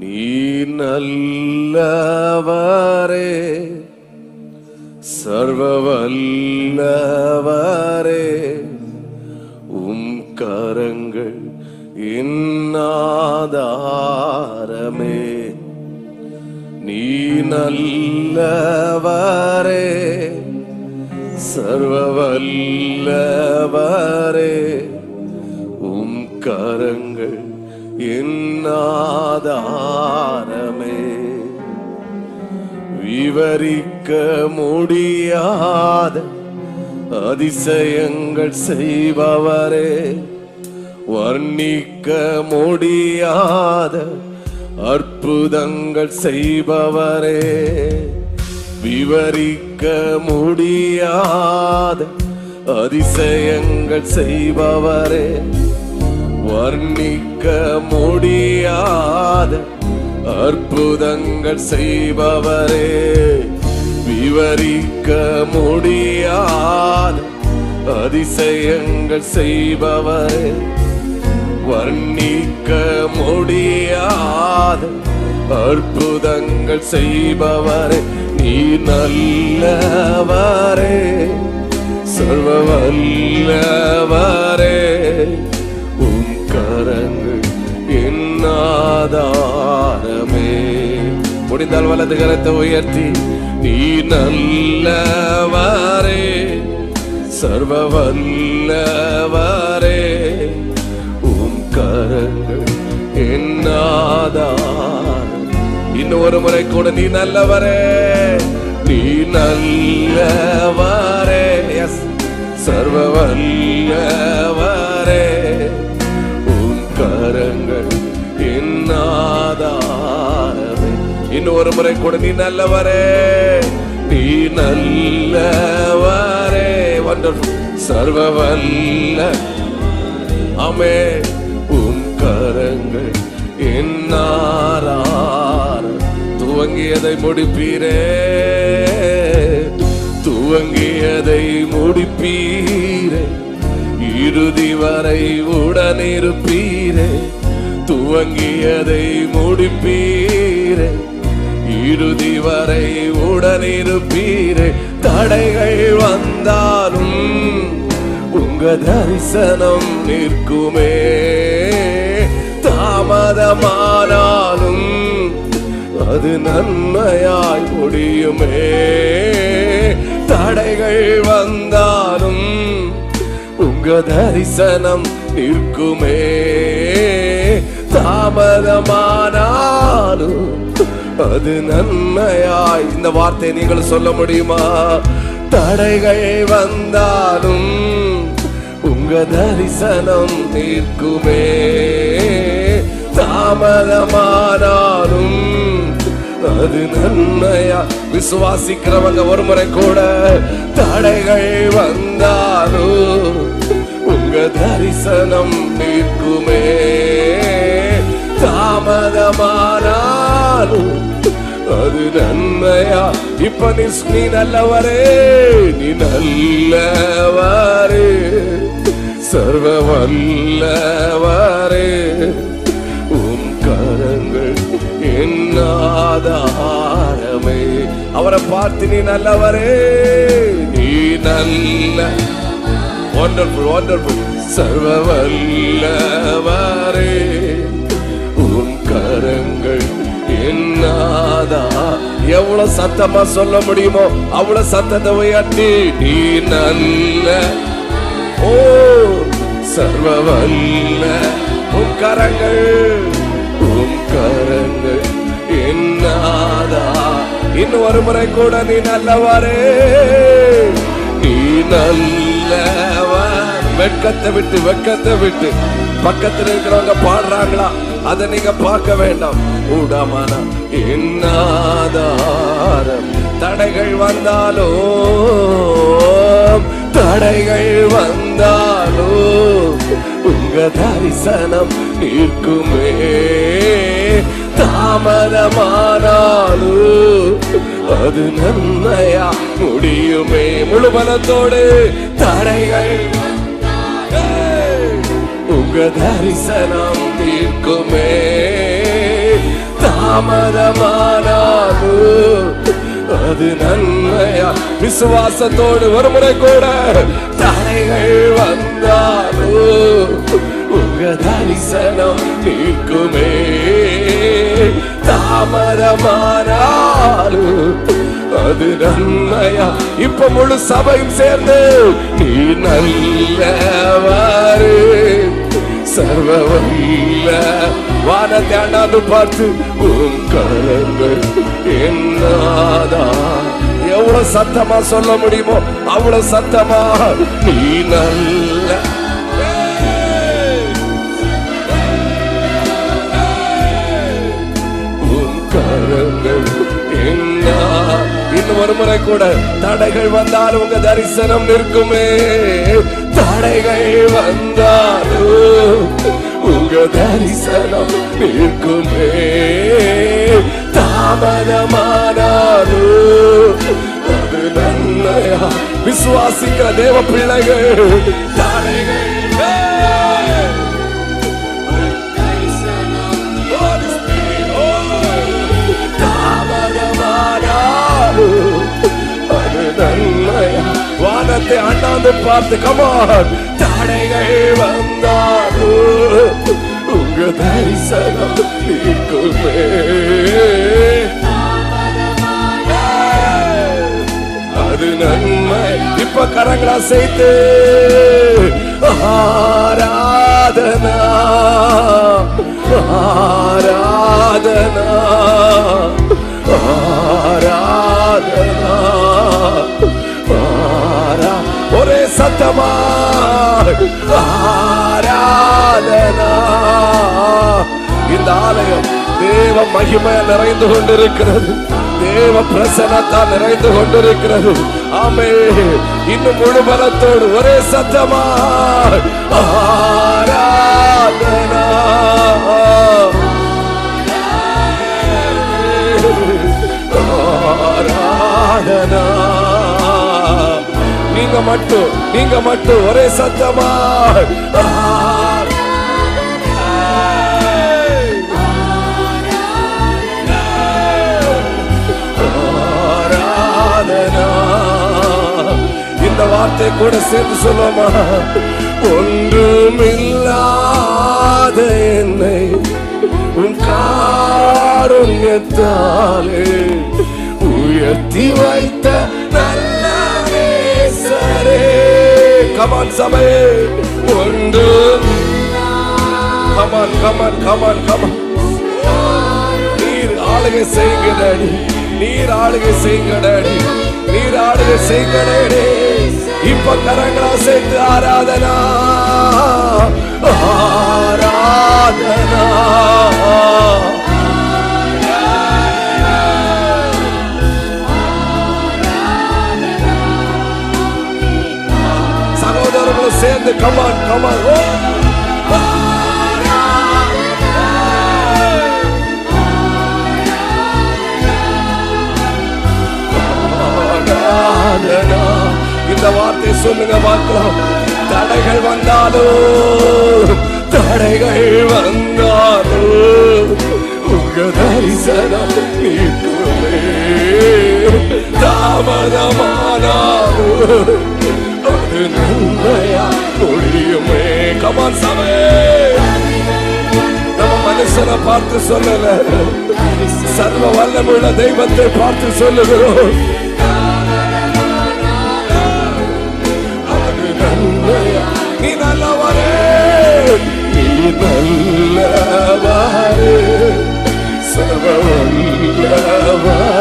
நீ நல்லவரே சர்வ வல்லவரே உம் கரங்கள் இன்னாதாரமே. நீ நல்லவரே சர்வ வல்லவரே உம் கரங்கள் என்னாதாரமே விவரிக்க முடியாத அதிசயங்கள் செய்பவரே. வர்ணிக்க முடியாத அற்புதங்கள் செய்பவரே. விவரிக்க முடியாத அதிசயங்கள் செய்பவரே. வர்ணிக்க முடியாத அற்புதங்கள் செய்பவரே. விவரிக்க முடியாத அதிசயங்கள் செய்பவரே. வர்ணிக்க முடியாத அற்புதங்கள் செய்பவரே. நீ நல்லவரே சர்வ வல்லவரே. கரங்கு கரங்கள் என்னாதாரமே? முடிந்தால் வலது கரத்தை உயர்த்தி நீ நல்லவரே சர்வ வல்லவரே உம் கரங்கள் என்னாதார் இன்னும் ஒரு முறை கூட நீ நல்லவரே நீ நல்லவரே எஸ் சர்வ வல்லவரே இன்னும் ஒரு முறை கூட நீ நல்லவரே. நீ நல்லவரே. வண்டர்ஃபுல் சர்வ வல்ல அமே உம் கரங்கள் என்னாரார் துவங்கியதை முடிப்பீரே. துவங்கியதை முடிப்பீரே. இறுதி வரை உடனிருப்பீரே. துவங்கியதை முடிப்பீரே. இறுதி வரை உடனிருப்பீரே. தடைகள் வந்தாலும் உங்க தரிசனம் நிற்குமே. தாமதமானாலும் அது நன்மையாய் முடியுமே. தடைகள் வந்தாலும் உங்க தரிசனம் நிற்குமே. தாமதமா அது நன்மையாய். இந்த வார்த்தையை நீங்கள் சொல்ல முடியுமா? தடைகள் வந்தாலும் உங்க தரிசனம் நிற்குமே. தாமதமானாலும் அது நன்மையா? விசுவாசிக்கிறவங்க ஒரு முறை கூட தடைகள் வந்தாலும் உங்க தரிசனம் நிற்குமே. தாமதமான அது நன்மையா? இப்ப நீ நீ நல்லவரே நீ நல்லவரே. சர்வ வல்லவரே உம் கரங்கள் என்னாதாரமே அவரை பார்த்து நீ நல்லவரே நீ நல்ல ஒண்டர்ஃபுல் ஒண்டர்ஃபுல் சர்வ வல்லவரே உம் கரங்கள் எவ்வளவு சத்தமா சொல்ல முடியுமோ அவ்வளவு சத்தத்தை உயர்த்தி நீ நல்ல ஓ சர்வ வல்ல உம் கரங்கள் உம் கரங்கள் என்னாதா? இன்னும் ஒரு முறை கூட நீ நல்லவாரே நீ நல்லவர் வெட்கத்தை விட்டு வெட்கத்தை விட்டு பக்கத்தில் இருக்கிறவங்க பாடுறாங்களா? அதை நீங்க பார்க்க வேண்டாம். உடமான என்னாதாரம் தடைகள் வந்தாலோ தடைகள் வந்தாலோ உங்க தரிசனம் இருக்குமே தாமதமானாலும் அது நன்மையா முடியுமே. முழு பலத்தோடு தடைகள் உங்க தரிசனம் தீர்க்குமே. தாமதமானாலும் அது நன்மையா? விசுவாசத்தோடு ஒரு முறை கூட தடைகள் வந்தாலும் உங்க தரிசனம் தீர்க்குமே. தாமதமானாலும் அது நன்மையா? இப்ப முழு சபையும் சேர்ந்து நீ நல்லவாறு சர்வ வல்ல வானத்தை அண்ணாந்து பார்த்து உன் கரங்கள் என்னாதா எவ்வளவு சத்தமா சொல்ல முடியுமோ அவ்வளவு சத்தமா? நீ நல்ல உன் கரங்கள் என்ன இன்னும் ஒரு முறை கூட தடைகள் வந்தாலும் உங்க தரிசனம் நிற்குமே. தடைகள் வந்தாலும் உங்க தரிசனம் நிற்குமே தாமதமானாலோ அது நன்மையா? விசுவாசிக்க தேவ பிள்ளைகள் தடைகள் வானத்தை அண்ணாந்து பார்த்து கமான் தடைகள் வந்தா உங்க தரிசனம் நீக்குமே. அது நன்மை. இப்ப கரங்களா சேர்த்து ஆராதனா. ஆராதனா. ஆராதனா. ஆரா. ஒரே சத்தமா ஆராதனா. இந்த ஆலயம் தேவ மகிமையா நிறைந்து கொண்டிருக்கிறது. தேவ பிரசனத்தால் நிறைந்து கொண்டிருக்கிறது. ஆமே இன்னும் முழு பலத்தோடு ஒரே சத்தமா ஆராதனா. ஆராதனா. நீங்க மட்டும் நீங்க மட்டும் ஒரே சத்தமா வார்த்தை கூட சேர்த்து சொல்லுவோமா ஒன்றுமில்லாத என்னை உன் காருண்யத்தாலே உயர்த்தி வைத்த நல்ல நேசரே. கமான் சபையே. ஒன்று. கமான் கமான் கமான் கமான் நீர் ஆளுகை செய்கிறடி. நீர் ஆளுகை செய்கடடி நீர் ஆளுகை செய்கடடி இப்ப கரங்களா சேர்த்து ஆராதனா. ஆராதனா. சகோதரர்களும் சேர்ந்து கமான் கமான் ஓ ஆராதனா. இந்த வார்த்தை சொல்லுங்க பார்க்கலாம் தடைகள் வந்தாலோ? தடைகள் வந்தாலோ? உங்க தரிசனம் நீக்குமே. தாமதமானாலும் அது நன்மையா? முடியுமே கமான் சமே நம்ம மனுஷனை பார்த்து சொல்லல. சர்வ வல்லமுள்ள தெய்வத்தை பார்த்து சொல்லுகிறோம். நீ நல்லவரே. நீ நல்லவரே. சர்வ வல்லவரே.